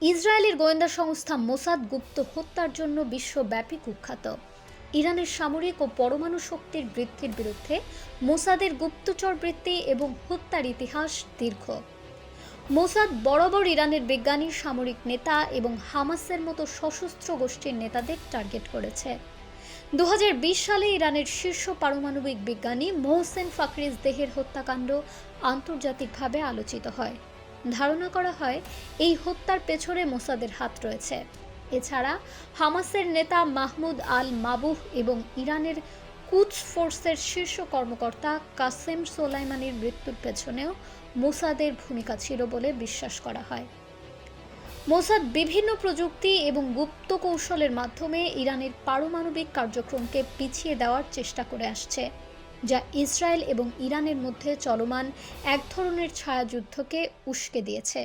ইসরায়েলের গোয়েন্দা সংস্থা মোসাদ গুপ্ত হত্যার জন্য বিশ্বব্যাপী কুখ্যাত। ইরানের সামরিক ও পরমাণু শক্তির বৃদ্ধির বিরুদ্ধে মোসাদের গুপ্তচর বৃত্তি এবং হত্যার ইতিহাস দীর্ঘ। মোসাদ বরাবর ইরানের বিজ্ঞানী, সামরিক নেতা এবং হামাসের মতো সশস্ত্র গোষ্ঠীর নেতাদের টার্গেট করেছে। দু হাজার বিশ সালে ইরানের শীর্ষ পারমাণবিক বিজ্ঞানী মোহসেন ফাকরিজ দেহের হত্যাকাণ্ড আন্তর্জাতিকভাবে আলোচিত হয়। ধারণা করা হয় এই হত্যার পেছনে মোসাদের হাত রয়েছে। এছাড়া হামাসের নেতা মাহমুদ আল মাবুহ এবং ইরানের কুচ ফোর্সের শীর্ষ কর্মকর্তা কাসেম সোলাইমানির মৃত্যুর পেছনেও মোসাদের ভূমিকা ছিল বলে বিশ্বাস করা হয়। মোসাদ বিভিন্ন প্রযুক্তি এবং গুপ্ত কৌশলের মাধ্যমে ইরানের পারমাণবিক কার্যক্রমকে পিছিয়ে দেওয়ার চেষ্টা করে আসছে। যা ইসরায়েল এবং ইরানের মধ্যে চলমান এক ধরনের ছায়াযুদ্ধকে উস্কে দিয়েছে।